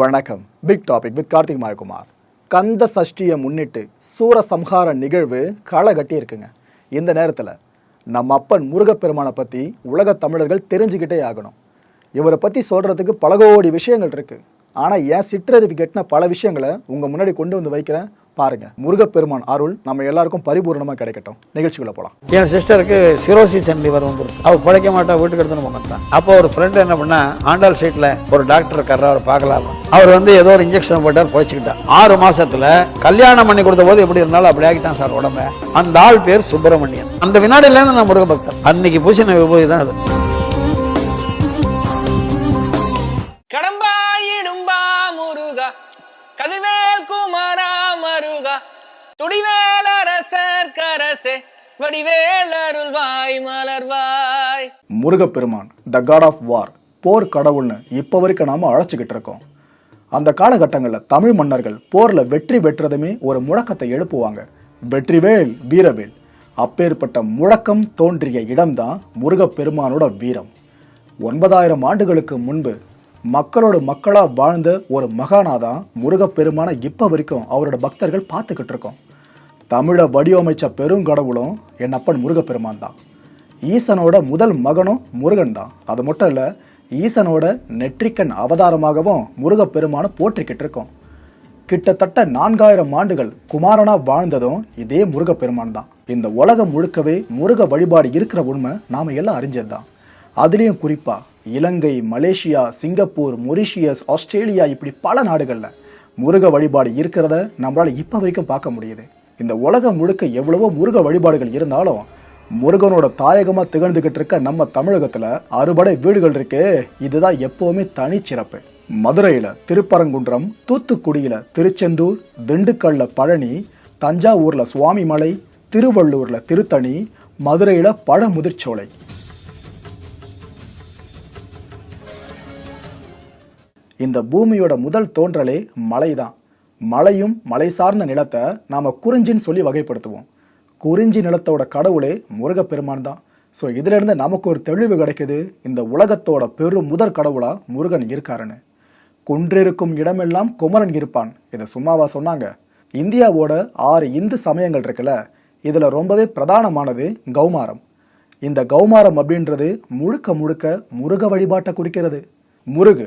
வணக்கம். Big topic with Karthik Mayakumar. கந்த சஷ்டியை முன்னிட்டு சூரசம்ஹார நிகழ்வு களை கட்டியிருக்குங்க. இந்த நேரத்தில் நம்ம அப்பன் முருகப்பெருமானை பற்றி உலக தமிழர்கள் தெரிஞ்சுக்கிட்டே ஆகணும். இவரை பற்றி சொல்கிறதுக்கு பல கோடி விஷயங்கள் இருக்குது ஆனால் ஏன் சிற்றறிவு கெட்டின பல விஷயங்களை உங்கள் முன்னாடி கொண்டு வந்து வைக்கிறேன். பாருங்க. முருகப்பெருமான் அருள் நம்ம எல்லாருக்கும் பரிபூர்ணமாக கிடைக்கட்டும். நிகழ்ச்சிக்குள்ள போகலாம் என் சிஸ்டருக்கு சிரோசிஸ் லிவர் வந்துருக்கு அவர் பிழைக்க மாட்டா வீட்டுக்கு எடுத்துன்னு போக மாட்டான் அப்போ ஒரு ஃப்ரெண்டு என்ன பண்ணா ஆண்டாள் சீட்டில் ஒரு டாக்டர் இருக்காரு அவர் பார்க்கலாம் அவர் வந்து ஏதோ ஒரு இன்ஜெக்ஷன் போட்டார் பிழைச்சிக்கிட்டார் ஆறு மாசத்துல கல்யாணம் பண்ணி கொடுத்த போது எப்படி இருந்தாலும் அப்படி ஆகிட்டான் சார் உடம்ப. அந்த ஆள் பேர் சுப்பிரமணியன் அந்த வினாடியிலேருந்து நான் முருக பக்தன். அன்னைக்கு பூசின விபூதி தான் அது. கடம்பாயிடும்பா முருகா கதிர்வேல் குமாரா மருகா துடிவேல் கரசே மலர்வாய். முருகப்பெருமான் த காட் ஆஃப் வார் போர் கடவுள்னு இப்போ வரைக்கும் நாம அழைச்சிக்கிட்டு இருக்கோம். அந்த காலகட்டங்களில் தமிழ் மன்னர்கள் போரில் வெற்றி பெற்றதுமே ஒரு முழக்கத்தை எழுப்புவாங்க. வெற்றிவேல் வீரவேல். அப்பேற்பட்ட முழக்கம் தோன்றிய இடம்தான் முருகப்பெருமானோட வீரம். ஒன்பதாயிரம் ஆண்டுகளுக்கு முன்பு மக்களோட மக்களா வாழ்ந்த ஒரு மகானாதான் முருகப்பெருமான இப்போ வரைக்கும் அவரோட பக்தர்கள் பார்த்துக்கிட்டு இருக்கோம். தமிழை வடிவமைச்ச பெருங்கடவுளும் என் அப்பன் முருகப்பெருமான் தான் ஈசனோட முதல் மகனும் முருகன் தான் அது மட்டும் இல்லை ஈசனோட நெற்றிக்கண் அவதாரமாகவும் முருகப்பெருமானை போற்றிக்கிட்டு இருக்கோம். கிட்டத்தட்ட நான்காயிரம் ஆண்டுகள் குமாரனா வாழ்ந்ததும் இதே முருகப்பெருமான் தான் இந்த உலகம் முழுக்கவே முருக வழிபாடு இருக்கிற உண்மை நாம எல்லாம் அறிஞ்சது தான் அதுலேயும் குறிப்பாக Ilangai Malaysia Singapore Mauritius Australia இப்படி பல நாடுகளில் முருக வழிபாடு இருக்கிறத நம்மளால் இப்போ வரைக்கும் பார்க்க முடியுது. இந்த உலகம் முழுக்க எவ்வளவோ முருக வழிபாடுகள் இருந்தாலும் முருகனோட தாயகமாக திகழ்ந்துக்கிட்டு இருக்க நம்ம தமிழகத்தில் அறுபடை வீடுகள் இருக்கு இதுதான் எப்போவுமே தனிச்சிறப்பு. மதுரையில் திருப்பரங்குன்றம் தூத்துக்குடியில் திருச்செந்தூர் திண்டுக்கல்ல பழனி தஞ்சாவூரில் சுவாமிமலை திருவள்ளூரில் திருத்தணி மதுரையில் பழமுதிர்ச்சோலை. இந்த பூமியோட முதல் தோன்றலே மலைதான். மலையும் மலை சார்ந்த நிலத்தை நாம குறிஞ்சின்னு சொல்லி வகைப்படுத்துவோம். குறிஞ்சி நிலத்தோட கடவுளே முருகப்பெருமான் தான். ஸோ இதிலிருந்து நமக்கு ஒரு தெளிவு கிடைக்குது. இந்த உலகத்தோட பெரும் முதற் கடவுளா முருகன் இருக்காருன்னு. குன்றிருக்கும் இடமெல்லாம் குமரன் இருப்பான். இதை சும்மாவா சொன்னாங்க? இந்தியாவோட ஆறு இந்து சமயங்கள் இருக்குல்ல இதில் ரொம்பவே பிரதானமானது கௌமாரம். இந்த கௌமாரம் அப்படின்றது முழுக்க முழுக்க முருக வழிபாட்டை குறிக்கிறது. முருகு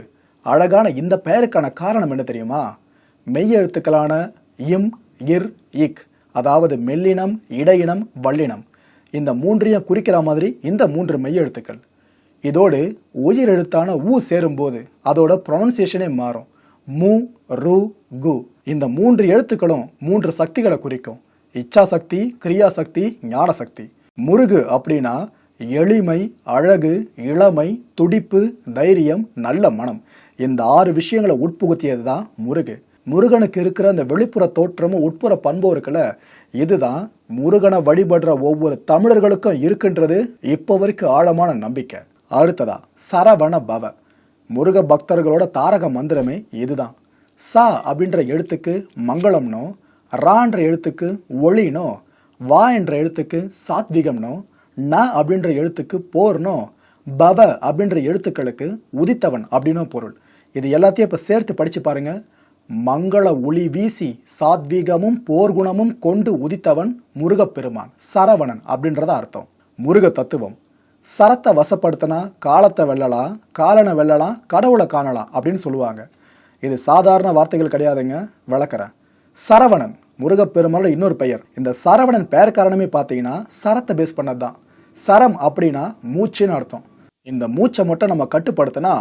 அழகான இந்த பெயருக்கான காரணம் என்ன தெரியுமா? மெய்யெழுத்துக்களான இம் இர் இக் அதாவது மெல்லினம் இடையினம் வல்லினம். இந்த மூன்றையும் குறிக்கிற மாதிரி இந்த மூன்று மெய்யெழுத்துக்கள். இதோடு உயிர் எழுத்தான ஊ சேரும்போது அதோட ப்ரொனன்சியேஷனே மாறும். மு ரு கு. இந்த மூன்று எழுத்துக்களும் மூன்று சக்திகளை குறிக்கும். இச்சா சக்தி கிரியா சக்தி ஞான சக்தி முருகு அப்படின்னா எளிமை அழகு இளமை துடிப்பு தைரியம் நல்ல மனம். இந்த ஆறு விஷயங்களை உட்புகுத்தியது தான் முருகு. முருகனுக்கு இருக்கிற அந்த வெளிப்புற தோற்றமும் உட்புற பண்பும் இருக்குல்ல? இதுதான் முருகனை வழிபடுற ஒவ்வொரு தமிழர்களுக்கும் இருக்கின்றது இப்போ வரைக்கும் ஆழமான நம்பிக்கை. அடுத்ததா சரவண பவ. முருக பக்தர்களோட தாரக மந்திரமே இதுதான். ச அப்படின்ற எழுத்துக்கு மங்களம்னோ ரான்ற எழுத்துக்கு ஒளினோ வா என்ற எழுத்துக்கு சாத்விகம்னோ ந அப்படின்ற எழுத்துக்கு போர்னோ பவ அப்படின்ற எழுத்துக்களுக்கு உதித்தவன் அப்படின்னும் பொருள். இது எல்லாத்தையும் இப்போ சேர்த்து படித்து பாருங்க. மங்கள ஒளி வீசி சாத்வீகமும் போர்க்குணமும் கொண்டு உதித்தவன் முருகப்பெருமான் சரவணன் அப்படின்றத அர்த்தம். முருக தத்துவம். சரத்தை வசப்படுத்தினா காலத்தை வெல்லலாம் காலனை வெல்லலாம் கடவுளை காணலாம் அப்படின்னு சொல்லுவாங்க. இது சாதாரண வார்த்தைகள் கிடையாதுங்க. விளக்குறேன். சரவணன் முருகப்பெருமாளோட இன்னொரு பெயர். இந்த சரவணன் பெயர் காரணமே பார்த்தீங்கன்னா சரத்தை பேஸ் பண்ணது தான் சரம் அப்படின்னா மூச்சுன்னு அர்த்தம். இந்த மூச்சை மட்டும் நம்ம கட்டுப்படுத்தினா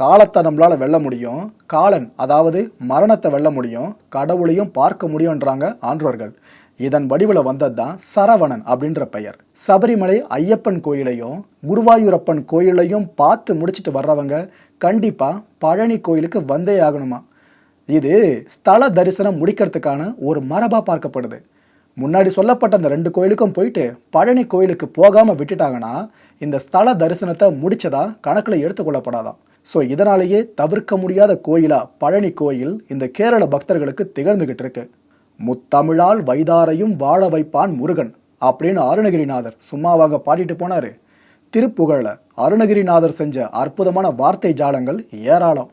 காலத்தை நம்மளால் வெல்ல முடியும். காலன் அதாவது மரணத்தை வெல்ல முடியும். கடவுளையும் பார்க்க முடியும்ன்றாங்க ஆன்றோர்கள் இதன் வடிவில் வந்தது தான் சரவணன் அப்படின்ற பெயர். சபரிமலை ஐயப்பன் கோயிலையும் குருவாயூரப்பன் கோயிலையும் பார்த்து முடிச்சிட்டு வர்றவங்க கண்டிப்பாக பழனி கோயிலுக்கு வந்தே ஆகணுமா? இது ஸ்தல தரிசனம் முடிக்கிறதுக்கான ஒரு மரபாக பார்க்கப்படுது. முன்னாடி சொல்லப்பட்ட அந்த ரெண்டு கோயிலுக்கும் போயிட்டு பழனி கோயிலுக்கு போகாமல் விட்டுட்டாங்கன்னா இந்த ஸ்தல தரிசனத்தை முடிச்சதா கணக்கில் எடுத்துக்கொள்ளப்படாதான் ஸோ இதனாலேயே தவிர்க்க முடியாத கோயிலா பழனி கோயில் இந்த கேரள பக்தர்களுக்கு திகழ்ந்துகிட்டு இருக்கு. முத்தமிழால் வைதாரையும் வாழ வைப்பான் முருகன் அப்படின்னு அருணகிரிநாதர் சும்மாவாக பாடிட்டு போனாரு. திருப்புகழ அருணகிரிநாதர் செஞ்ச அற்புதமான வார்த்தை ஜாலங்கள் ஏராளம்.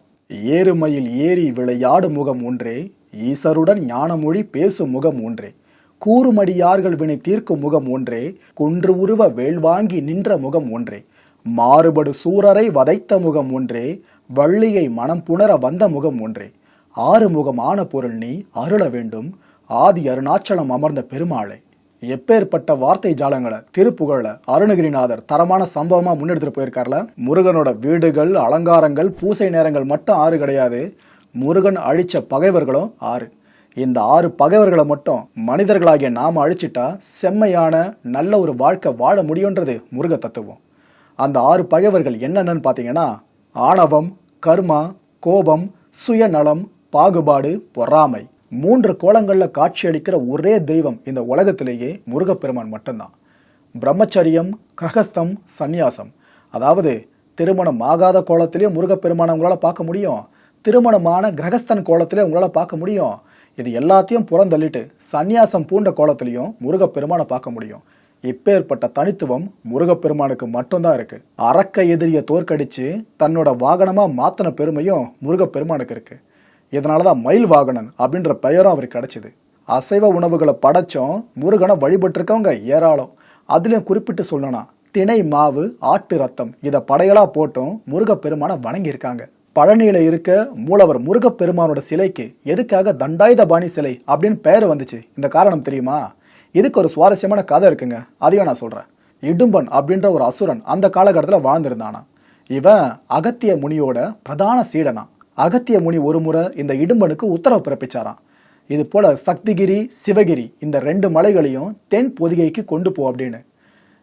ஏறுமையில் ஏறி விளையாடு முகம் ஒன்றே ஈசருடன் ஞானமொழி பேசும் முகம் ஒன்றே. கூறுமடியார்கள் வினை தீர்க்கும் முகம் ஒன்றே குன்று உருவ வேள்வாங்கி நின்ற முகம் ஒன்றே மாறுபடு சூரரை வதைத்த முகம் ஒன்றே வள்ளியை மனம் புணர வந்த முகம் ஒன்றே. ஆறு முகமான பொருள் நீ அருள வேண்டும் ஆதி அருணாச்சலம் அமர்ந்த பெருமாளை. எப்பேற்பட்ட வார்த்தை ஜாலங்களை திருப்புகழ அருணகிரிநாதர் தரமான சம்பவமா முன்னெடுத்துட்டு போயிருக்காருல? முருகனோட வீடுகள் அலங்காரங்கள் பூசை நேரங்கள் மட்டும் ஆறு கிடையாது. முருகன் அழிச்ச பகைவர்களும் ஆறு. இந்த ஆறு பகைவர்களை மட்டும் மனிதர்களாகிய நாம அழிச்சிட்டா செம்மையான நல்ல ஒரு வாழ்க்கை வாழ முடியுன்றது முருக தத்துவம். அந்த ஆறு பகைவர்கள் என்னென்னு பார்த்தீங்கன்னா ஆணவம் கர்மா கோபம் சுயநலம் பாகுபாடு பொறாமை. மூன்று கோலங்களில் காட்சியளிக்கிற ஒரே தெய்வம் இந்த உலகத்திலேயே முருகப்பெருமான் மட்டும்தான். பிரம்மச்சரியம் கிரகஸ்தம் சந்நியாசம். அதாவது திருமணம் ஆகாத கோலத்திலேயே முருகப்பெருமானை உங்களால் பார்க்க முடியும். திருமணமான கிரகஸ்தன் கோலத்திலே உங்களால் பார்க்க முடியும். இது எல்லாத்தையும் புறந்தள்ளிட்டு சந்நியாசம் பூண்ட கோலத்திலையும் முருகப்பெருமானை பார்க்க முடியும். இப்பேற்பட்ட தனித்துவம் முருகப்பெருமானுக்கு மட்டும்தான் இருக்கு. அரக்க எதிரியை தோற்கடிச்சு தன்னோட வாகனமா மாத்தின பெருமையும் முருகப்பெருமானுக்கு இருக்கு. இதனாலதான் மயில் வாகனன் அப்படின்ற பெயரும் அவருக்கு கிடைச்சது. அசைவ உணவுகளை படைச்சும் முருகனை வழிபட்டிருக்கவங்க ஏராளம். அதுலயும் குறிப்பிட்டு சொல்லணும் திணை மாவு ஆட்டு ரத்தம் இதை படையலா போட்டும் முருகப்பெருமானை வணங்கியிருக்காங்க. பழனியில இருக்க மூலவர் முருகப்பெருமானோட சிலைக்கு எதுக்காக தண்டாயுதபாணி சிலை அப்படின்னு பெயர் வந்துச்சு? இந்த காரணம் தெரியுமா? இதுக்கு ஒரு சுவாரஸ்யமான கதை இருக்குங்க. அதையும் நான் சொல்றேன். இடும்பன் அப்படின்ற ஒரு அசுரன் அந்த காலகட்டத்தில் வாழ்ந்திருந்தானா? இவன் அகத்திய முனியோட பிரதான சீடனா? அகத்திய முனி ஒரு முறை இந்த இடும்பனுக்கு உத்தரவு பிறப்பிச்சாராம். இது போல சக்திகிரி சிவகிரி இந்த ரெண்டு மலைகளையும் தென் பொதிகைக்கு கொண்டு போ அப்படின்னு.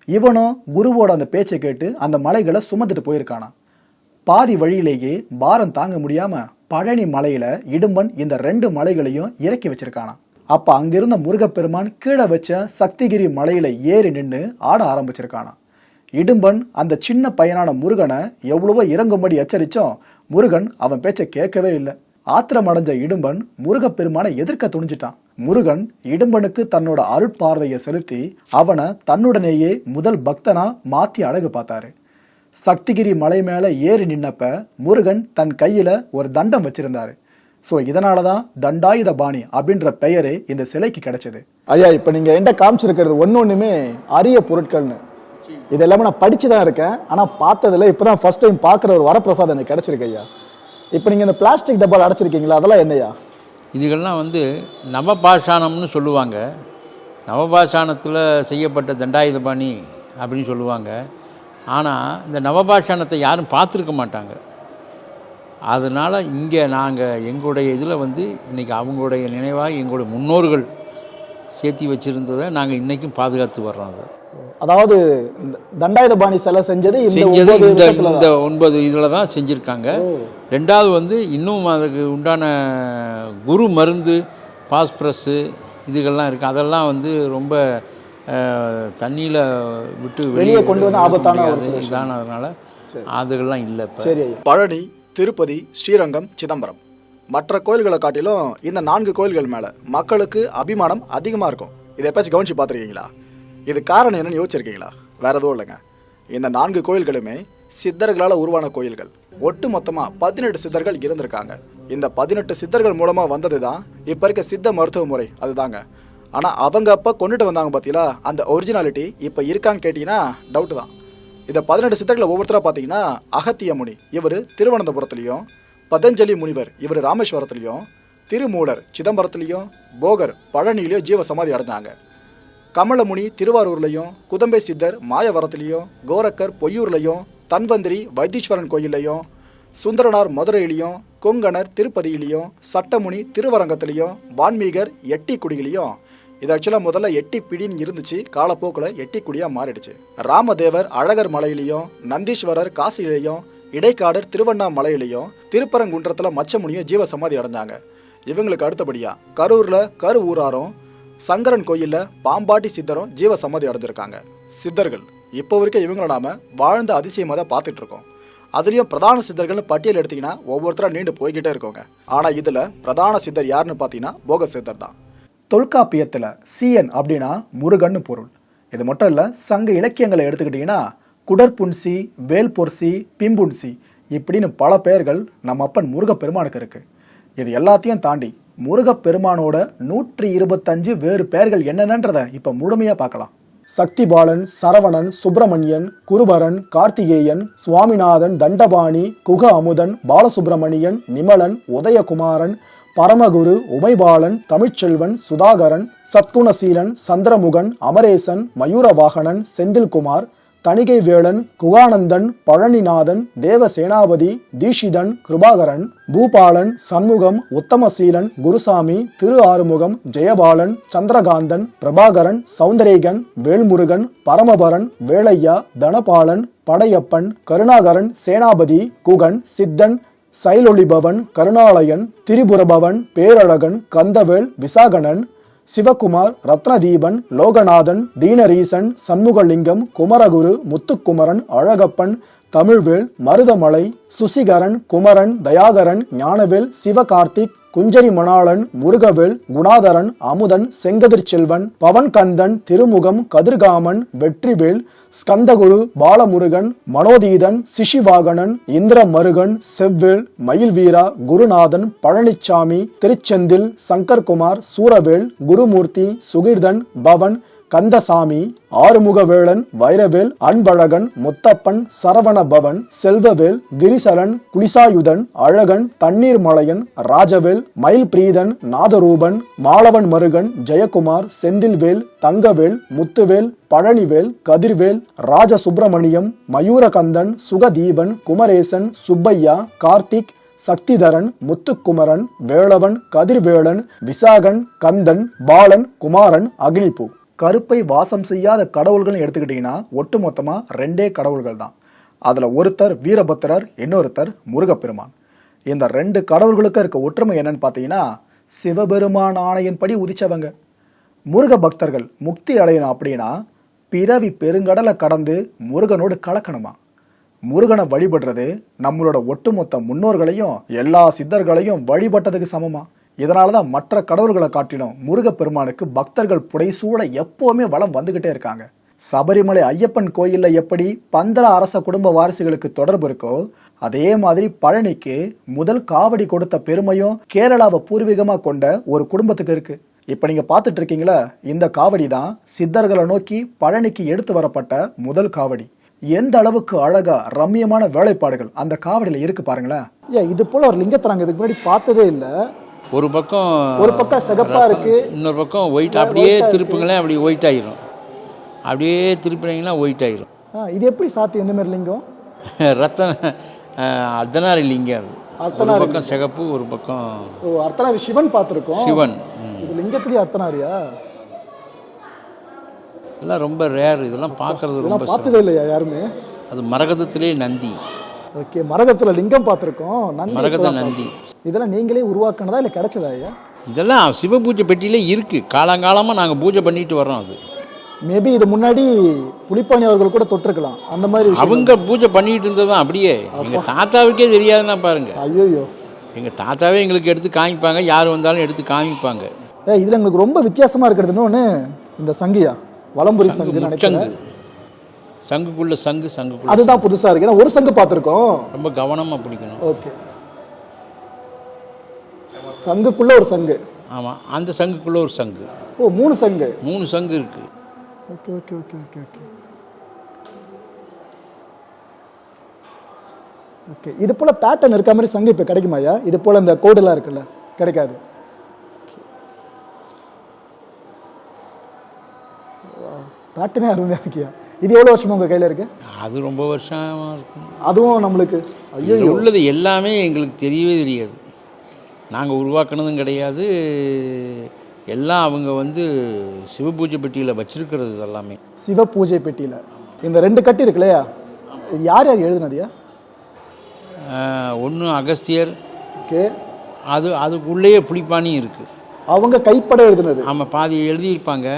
இவனும் குருவோட அந்த பேச்சை கேட்டு அந்த மலைகளை சுமந்துட்டு போயிருக்கானா பாதி வழியிலேயே பாரம் தாங்க முடியாம பழனி மலையில இடும்பன் இந்த ரெண்டு மலைகளையும் இறக்கி வச்சிருக்கானா அப்ப அங்கிருந்த முருகப்பெருமான் கீழே வச்ச சக்திகிரி மலையில ஏறி நின்று ஆட ஆரம்பிச்சிருக்கானா இடும்பன் அந்த சின்ன பையனான முருகனை எவ்வளவோ இறங்கும்படி எச்சரித்தோம் முருகன் அவன் பேச்சை கேட்கவே இல்லை. ஆத்திரம் அடைஞ்ச இடும்பன் முருகப்பெருமானை எதிர்க்க துணிஞ்சிட்டான். முருகன் இடும்பனுக்கு தன்னோட அருட்பார்வையை செலுத்தி அவனை தன்னுடனேயே முதல் பக்தனா மாத்தி அழகு பார்த்தாரு. சக்திகிரி மலை மேல ஏறி நின்னப்ப முருகன் தன் கையில ஒரு தண்டம் வச்சிருந்தாரு. ஸோ இதனால தான் தண்டாயுத பாணி அப்படின்ற பெயரே இந்த சிலைக்கு கிடைச்சது. ஐயா இப்போ நீங்கள் என்கிட்ட காமிச்சிருக்கிறது ஒன்று ஒன்றுமே அரிய பொருட்கள்னு. இது எல்லாமே நான் படிச்சு தான் இருக்கேன். ஆனால் பார்த்ததில்ல. இப்போ தான் ஃபர்ஸ்ட் டைம் பார்க்குற ஒரு வரப்பிரசாதம் எனக்கு கிடைச்சிருக்கு ஐயா. இப்போ நீங்கள் இந்த பிளாஸ்டிக் டப்பால் அடைச்சிருக்கீங்களா? அதெல்லாம் என்னய்யா? இதுகள்லாம் வந்து நவபாஷாணம்னு சொல்லுவாங்க. நவபாஷாணத்தில் செய்யப்பட்ட தண்டாயுதபாணி அப்படின்னு சொல்லுவாங்க. ஆனால் இந்த நவபாஷாணத்தை யாரும் பார்த்துருக்க மாட்டாங்க. அதனால் இங்கே நாங்கள் எங்களுடைய இதில் வந்து இன்றைக்கி அவங்களுடைய நினைவாக எங்களுடைய முன்னோர்கள் சேர்த்தி வச்சுருந்ததை நாங்கள் இன்றைக்கும் பாதுகாத்து வர்றோம் அதை. அதாவது தண்டாயுதபாணி சிலை செஞ்சது செஞ்சது இந்த இந்த ஒன்பது இதில் தான் செஞ்சுருக்காங்க. ரெண்டாவது வந்து இன்னும் அதுக்கு உண்டான குரு மருந்து பாஸ்பரஸ்ஸு இதுகள்லாம் இருக்குது அதெல்லாம் வந்து ரொம்ப தண்ணியில் விட்டு வெளியே கொண்டு வந்து ஆபத்தான இதானதுனால அதுகள்லாம் இல்லை இப்போ. சரி பழனி திருப்பதி ஸ்ரீரங்கம் சிதம்பரம். மற்ற கோயில்களை காட்டிலும் இந்த நான்கு கோயில்கள் மேல மக்களுக்கு அபிமானம் அதிகமா இருக்கும். இதை எப்பயாச்சும் கவனிச்சு பார்த்துருக்கீங்களா? இது காரணம் என்னன்னு யோசிச்சிருக்கீங்களா? வேற எதுவும் இல்லைங்க. இந்த நான்கு கோயில்களுமே சித்தர்களால் உருவான கோயில்கள். ஒட்டு மொத்தமா பதினெட்டு சித்தர்கள் இருந்திருக்காங்க. இந்த பதினெட்டு சித்தர்கள் மூலமா வந்தது தான் இப்ப இருக்க சித்த மருத்துவ முறை. அதுதாங்க. ஆனால் அவங்க அப்போ கொண்டுட்டு வந்தாங்க பார்த்தீங்களா அந்த ஒரிஜினாலிட்டி இப்போ இருக்கான்னு கேட்டிங்கன்னா டவுட் தான். இந்த பதினெட்டு சித்தர்களை ஒவ்வொருத்தராக பார்த்தீங்கன்னா அகத்திய முனி இவர் திருவனந்தபுரத்துலேயும் பதஞ்சலி முனிவர் இவர் ராமேஸ்வரத்துலேயும் திருமூலர் சிதம்பரத்துலேயும் போகர் பழனிலையும் ஜீவ சமாதி அடைஞ்சாங்க. கமலமுனி திருவாரூர்லையும் குதம்பை சித்தர் மாயவரத்துலேயும் கோரக்கர் பொய்யூர்லையும் தன்வந்திரி வைத்தீஸ்வரன் கோயில்லையும் சுந்தரனார் மதுரையிலையும் கொங்கணர் திருப்பதியிலையும் சட்டமுனி திருவரங்கத்திலையும் வான்மீகர் எட்டிக்குடியிலையும் இது ஆக்சுவலாக முதல்ல எட்டி பிடின்னு இருந்துச்சு காலப்போக்கில் எட்டி குடியாக மாறிடுச்சு. ராமதேவர் அழகர் மலையிலையும் நந்தீஸ்வரர் காசியிலையும் இடைக்காடர் திருவண்ணாமலையிலையும் திருப்பரங்குன்றத்தில் மச்சமுனியும் ஜீவசமாதி அடைஞ்சாங்க. இவங்களுக்கு அடுத்தபடியாக கரூரில் கரு ஊராரும் சங்கரன் கோயிலில் பாம்பாட்டி சித்தரும் ஜீவசமாதி அடைஞ்சிருக்காங்க. சித்தர்கள். இப்போ வரைக்கும் இவங்கள நாம வாழ்ந்த அதிசயமாக தான் பார்த்துட்டு இருக்கோம் பிரதான சித்தர்கள்னு பட்டியல் எடுத்திங்கன்னா ஒவ்வொருத்தராக நீண்டு போய்கிட்டே இருக்கோங்க. ஆனால் இதில் பிரதான சித்தர் யாருன்னு பார்த்தீங்கன்னா போக சித்தர் தான். தொல்காப்பியத்தில் சீயன் அப்படின்னா முருகன்னு பொருள். இது மட்டும் இல்லை சங்க இலக்கியங்களை எடுத்துக்கிட்டிங்கன்னா குடற்புன்சி வேல்பொர்சி பிம்புன்சி இப்படின்னு பல பெயர்கள் நம்ம அப்பன் முருகப்பெருமானுக்கு இருக்குது இது எல்லாத்தையும் தாண்டி முருகப்பெருமானோட நூற்றி இருபத்தஞ்சு வேறு பெயர்கள் என்னென்னன்றதை இப்போ முழுமையாக பார்க்கலாம். சக்திபாலன் சரவணன் சுப்பிரமணியன் குருபரன் கார்த்திகேயன் சுவாமிநாதன் தண்டபாணி குக அமுதன் பாலசுப்பிரமணியன் நிமலன் உதயகுமாரன் பரமகுரு உமைபாலன் தமிழ்ச்செல்வன் சுதாகரன் சத்குணசீலன் சந்திரமுகன் அமரேசன் மயூரவாகனன் செந்தில்குமார் தணிகை வேளன் குகானந்தன் பழனிநாதன் தேவசேனாபதி தீஷிதன் கிருபாகரன் பூபாலன் சண்முகம் உத்தமசீலன் குருசாமி திரு ஆறுமுகம் ஜெயபாலன் சந்திரகாந்தன் பிரபாகரன் சௌந்தரேகன் வேல்முருகன் பரமபரன் வேளையா தனபாலன் படையப்பன் கருணாகரன் சேனாபதி குகன் சித்தன் சைலொளிபவன் கருணாலயன் திரிபுரபவன் பேரழகன் கந்தவேல் விசாகணன் சிவகுமார் ரத்னதீபன் லோகநாதன் தீனரீசன் சண்முகலிங்கம் குமரகுரு முத்துக்குமரன் அழகப்பன் தமிழ்வேல் மருதமலை சுசிகரன் குமரன் தயாகரன் ஞானவேல் சிவகார்த்திக் குஞ்சரி மணாளன் முருகவேல் குணாதரன் அமுதன் செங்கதிர் செல்வன் பவன்கந்தன் திருமுகம் கதிர்காமன் வெற்றிவேல் ஸ்கந்தகுரு பாலமுருகன் மனோதீதன் சிஷிவாகனன் இந்திரமருகன் செவ்வேல் மயில்வீரா குருநாதன் பழனிச்சாமி திருச்செந்தில் சங்கர்குமார் சூரவேல் குருமூர்த்தி சுகிர்தன் பவன் கந்தசாமி ஆறுமுகவேளன் வைரவேல் அன்பழகன் முத்தப்பன் சரவண பவன் செல்வவேல் கிரிசலன் குளிசாயுதன் அழகன் தண்ணீர் மலையன் ராஜவேல் மயில் பிரீதன் நாதரூபன் மாலவன் மருகன் ஜெயக்குமார் செந்தில்வேல் தங்கவேல் முத்துவேல் பழனிவேல் கதிர்வேல் ராஜசுப்பிரமணியம் மயூரகந்தன் சுகதீபன் குமரேசன் சுப்பையா கார்த்திக் சக்திதரன் முத்துக்குமரன் வேளவன் கதிர்வேளன் விசாகன் கந்தன் பாலன் குமாரன் அக்னிபூ கருப்பை வாசம் செய்யாத கடவுள்கள்னு எடுத்துக்கிட்டிங்கன்னா ஒட்டுமொத்தமாக ரெண்டே கடவுள்கள் தான். அதில் ஒருத்தர் வீரபத்திரர் இன்னொருத்தர் முருகப்பெருமான். இந்த ரெண்டு கடவுள்களுக்கு இருக்க ஒற்றுமை என்னன்னு பார்த்தீங்கன்னா சிவபெருமான் ஆணையின்படி உதிச்சவங்க. முருக பக்தர்கள் முக்தி அடையணும் அப்படின்னா பிறவி பெருங்கடலை கடந்து முருகனோடு கலக்கணுமா? முருகனை வழிபடுறது நம்மளோட ஒட்டுமொத்த முன்னோர்களையும் எல்லா சித்தர்களையும் வழிபட்டதுக்கு சமமாக இதனால தான் மற்ற கடவுள்களை காட்டிலும் முருகப்பெருமானுக்கு பக்தர்கள் புடைசூட எப்போவுமே வளம் வந்துகிட்டே இருக்காங்க. சபரிமலை ஐயப்பன் கோயிலில் எப்படி பந்தல அரச குடும்ப வாரிசுகளுக்கு தொடர்பு இருக்கோ அதே மாதிரி பழனிக்கு முதல் காவடி கொடுத்த பெருமையும் கேரளாவை பூர்வீகமாக கொண்ட ஒரு குடும்பத்துக்கு இருக்கு. இப்போ நீங்கள் பார்த்துட்டு இருக்கீங்களா? இந்த காவடி தான் சித்தர்களை நோக்கி பழனிக்கு எடுத்து வரப்பட்ட முதல் காவடி. எந்த அளவுக்கு அழகா ரம்மியமான வேலைப்பாடுகள் அந்த காவடியில் இருக்கு பாருங்களேன். ஏன் இது போல ஒரு லிங்கத்தை நாங்கள் இதுக்கு முன்னாடி பார்த்ததே இல்லை. ஒரு பக்கம் ஒரு பக்கம் சிகப்பா இருக்கு. இன்னொரு பக்கம் ஒயிட் அப்படியே திருப்புங்களேன் அப்படி ஒயிட் ஆயிரும். அப்படியே திருப்பினீங்கன்னா ஒயிட் ஆயிரும். இது எப்படி சாத்தி எந்த மாதிரி லிங்கம்? ரத்தன அர்த்தனாரி லிங்கம் அது. ஒரு பக்கம் சிகப்பு ஒரு பக்கம் ஓ அர்த்தநாரி சிவன் பார்த்துருக்கோம். சிவன். இது லிங்கத்திலேயே அர்த்தநாரியா? இதெல்லாம் ரொம்ப ரேர் இதெல்லாம் பார்க்கறது ரொம்ப. பார்த்ததே இல்லையா யாருமே? அது மரகதத்திலே நந்தி. ஓகே மரகத்துல லிங்கம் பார்த்துருக்கோம். நந்தி மரகத இப்பதான் நந்தி. இதெல்லாம் நீங்களே உருவாக்குனதா இல்லை கிடைச்சதா ஐயா? இதெல்லாம் சிவ பூஜை பெட்டியிலே இருக்குது காலங்காலமாக நாங்கள் பூஜை பண்ணிட்டு வர்றோம் அது. மேபி இது முன்னாடி புலிப்பாணி அவர்கள் கூட தொட்டிருக்கலாம். அந்த மாதிரி அவங்க பூஜை பண்ணிட்டு இருந்ததான் அப்படியே. எங்கள் தாத்தாவுக்கே தெரியாதுன்னா பாருங்க. ஐயோயோ. எங்கள் தாத்தாவே எங்களுக்கு எடுத்து காமிப்பாங்க. யார் வந்தாலும் எடுத்து காமிப்பாங்க. இதுல எங்களுக்கு ரொம்ப வித்தியாசமா இருக்கிறது. இன்னொன்னு இந்த சங்கியா வலம்புரி சங்கு நினைக்கிறேன். சங்குக்குள்ள சங்கு சங்குக்குள்ள அதுதான் புதுசா இருக்கு. ஏன்னா ஒரு சங்கு பார்த்துருக்கோம். ரொம்ப கவனமாக பிடிக்கணும். ஓகே. சங்குக்குள்ள ஒரு சங்கு. ஆமாம் அந்த சங்குக்குள்ள ஒரு சங்கு. ஓ மூணு சங்கு. மூணு சங்கு இருக்குது okay okay okay okay okay. Okay. இது போல பேட்டர்ன் இருக்க மாதிரி சங்கு இப்போ கிடைக்குமாயா இது போல இந்த கோடெல்லாம் இருக்குல்ல கிடைக்காது. பேட்டர்னே அருமையாக இருக்கியா? இது எவ்வளோ வருஷமா உங்கள் கையில் இருக்கு? அது ரொம்ப வருஷமாக இருக்கும். அதுவும் நம்மளுக்கு. ஐயோ உள்ளது எல்லாமே எங்களுக்கு தெரியவே தெரியாது. நாங்கள் உருவாக்குனதும் கிடையாது. எல்லாம் அவங்க வந்து சிவபூஜை பெட்டியில் வச்சிருக்கிறது எல்லாமே சிவ பூஜை பெட்டியில். இந்த ரெண்டு கட்டி இருக்கு இல்லையா? இது யார் யார் எழுதுனதுயா ஒன்று அகஸ்தியர். ஓகே. அது அதுக்குள்ளேயே புளிப்பானி இருக்குது அவங்க கைப்பட எழுதுனது. ஆமாம் பாதி எழுதியிருப்பாங்க.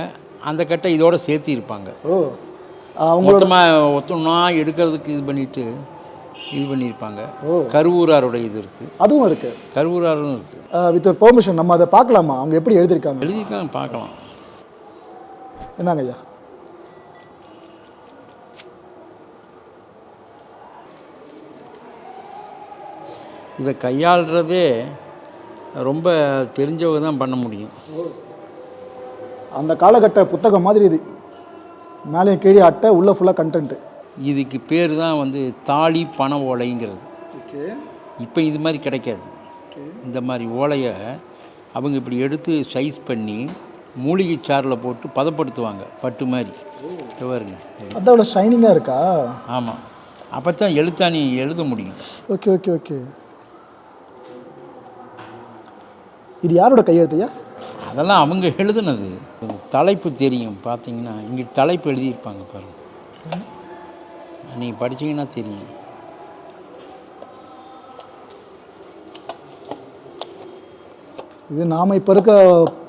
அந்த கட்டை இதோட சேர்த்து இருப்பாங்க ஓ. மொத்தமாக ஒத்தொன்னா எடுக்கிறதுக்கு இது பண்ணிட்டு இது பண்ணியிருப்பாங்க. கருவூராரோட இது இருக்குது அதுவும் இருக்கு. கருவூராரும் இருக்குது வித் ஒரு பெர்மிஷன் நம்ம அதை பார்க்கலாமா? அவங்க எப்படி எழுதியிருக்காங்க? எழுதியிருக்காங்க பார்க்கலாம். என்னங்க ஐயா. இதை கையாளுறதே ரொம்ப தெரிஞ்சவங்க தான் பண்ண முடியும். அந்த காலகட்ட புத்தகம் மாதிரி இது. மேலேயும் கீழே அட்டை உள்ள ஃபுல்லாக கண்டென்ட்டு இதுக்கு பேர் தான் வந்து தாலி பண ஓலைங்கிறது. ஓகே. இப்போ இது மாதிரி கிடைக்காது. இந்த மாதிரி ஓலையை அவங்க இப்படி எடுத்து சைஸ் பண்ணி மூலிகை சாறில் போட்டு பதப்படுத்துவாங்க பட்டு மாதிரி. பாருங்க. அதான் அவ்வளோ ஷைனிங்காக இருக்கா? ஆமாம் அப்போ தான் எழுத்தாணி எழுத முடியும். Okay okay okay. இது யாரோட கையெழுத்தையா அதெல்லாம் அவங்க எழுதுனது. தலைப்பு தெரியும். பார்த்தீங்கன்னா இங்கே தலைப்பு எழுதியிருப்பாங்க பாருங்க. நீங்கள் படிச்சீங்கன்னா தெரியும். இது நாம இப்போ இருக்க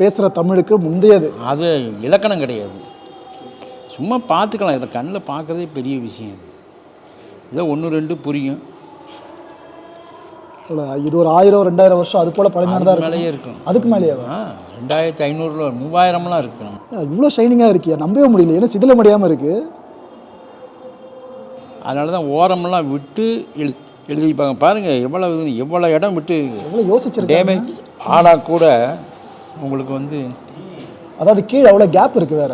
பேசுகிற தமிழுக்கு முந்தையது. அது இலக்கணம் கிடையாது. சும்மா பார்த்துக்கலாம். இதில் கண்ணில் பார்க்குறதே பெரிய விஷயம் இது ஏதோ ஒன்று ரெண்டு புரியும். இது ஒரு ஆயிரம் ரெண்டாயிரம் வருஷம் அது போல் பழமையானதாக அதுக்கு மேலேயே இருக்கும். இருக்கும் அதுக்கு மேலேயாவா ரெண்டாயிரத்தி ஐநூறுல மூவாயிரம்லாம் இருக்கணும் இவ்வளோ ஷைனிங்காக இருக்கியா நம்பவே முடியல ஏன்னா சிதில முடியாமல் இருக்கு? அதனால தான் ஓரமெல்லாம் விட்டு எழு எழுதிப்பாங்க பாருங்கள் எவ்வளோ இது எவ்வளோ இடம் விட்டு எவ்வளோ யோசிச்சிருக்கேன் டேமேஜ் ஆனால் கூட உங்களுக்கு வந்து அதாவது கீழே அவ்வளோ கேப் இருக்கு வேற.